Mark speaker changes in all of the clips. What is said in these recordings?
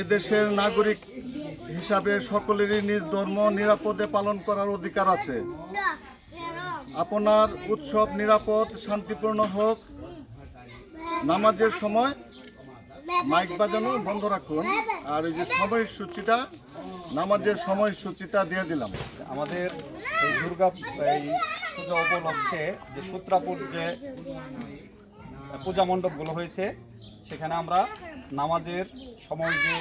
Speaker 1: এদেশের নাগরিক হিসাবে সকলেরই নিজ ধর্ম নিরাপদে পালন করার অধিকার আছে। আপনার উৎসব নিরাপদ, শান্তিপূর্ণ হোক। নামাজের সময় মাইক বাজানো বন্ধ রাখুন। আর এই যে সময়সূচিটা, নামাজের সময়সূচিটা দিয়ে দিলাম।
Speaker 2: আমাদের এই দুর্গা, এই পূজা উপলক্ষে যে সূত্রাপুর যে পূজা মণ্ডপগুলো হয়েছে সেখানে আমরা নামাজের সময় যে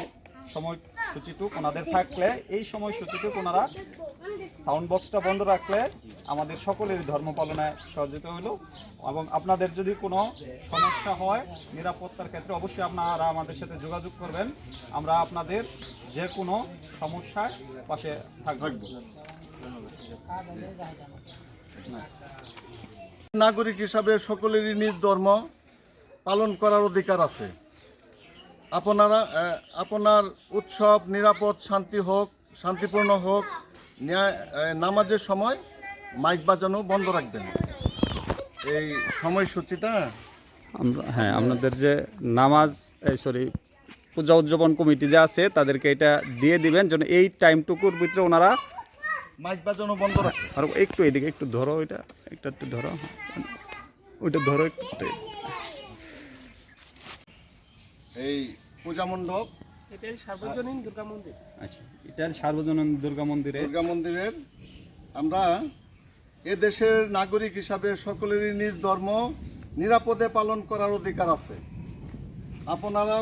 Speaker 2: সময়সূচিটুক ওনাদের থাকলে, এই সময় সময়সূচিটুক ওনারা সাউন্ড বক্সটা বন্ধ রাখলে আমাদের সকলের ধর্ম পালনে সহযোগিতা হলো এবং আপনাদের যদি কোনো সমস্যা হয় নিরাপত্তার ক্ষেত্রে অবশ্যই আপনারা আমাদের সাথে যোগাযোগ করবেন। আমরা আপনাদের যে কোনো সমস্যার পাশে থাকব।
Speaker 1: নাগরিক হিসাবে সকলেরই নিজ ধর্ম। পালন করার অধিকার আছে। আপনারা আপনার উৎসব নিরাপদ শান্তি হোক শান্তিপূর্ণ হোক ন্যায় নামাজের সময় মাইক বাজানো বন্ধ রাখবেন। এই সময়সূচিটা
Speaker 2: আমরা হ্যাঁ আপনাদের যে নামাজ এই সরি পূজা উদযাপন কমিটি যে আছে তাদেরকে এটা দিয়ে দিবেন যেন এই টাইমটুকুর ভিতরে ওনারা
Speaker 1: মাইক বাজানো বন্ধ রাখবেন
Speaker 2: আর একটু এদিকে একটু ধরো ওইটা একটা একটু ধরো ওইটা ধরো একটু।
Speaker 1: এই পূজা মণ্ডপ।
Speaker 3: এটাই সার্বজনীন দুর্গা মন্দির।
Speaker 2: আচ্ছা এটা সার্বজনীন দুর্গা মন্দিরে।
Speaker 1: দুর্গা মন্দিরের। আমরা এ দেশের নাগরিক হিসাবে সকলেরই নিজ ধর্ম নিরাপদে পালন করার অধিকার আছে। আপনারা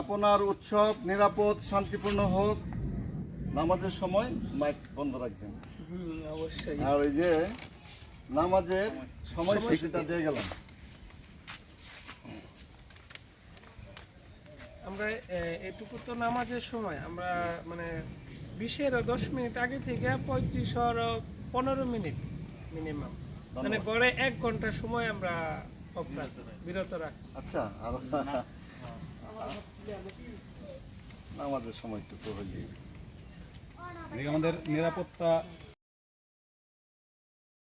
Speaker 1: আপনার উৎসব নিরাপদ শান্তিপূর্ণ হোক। নামাজের সময় মাইক বন্ধ রাখবেন।
Speaker 3: অবশ্যই।
Speaker 1: আর এই যে নামাজের সময় সূচিটা দিয়ে গেলাম।
Speaker 3: আমরা এটুকু তো নামাজের সময় আমরা মানে বিশের দশ মিনিট আগে থেকে পঁয়ত্রিশ পনেরো মিনিট মিনিমাম মানে গড়ে এক ঘণ্টা সময় আমরা বিরত রাখব
Speaker 1: আচ্ছা নামাজের সময়টুকু হয়ে
Speaker 2: আমাদের নিরাপত্তা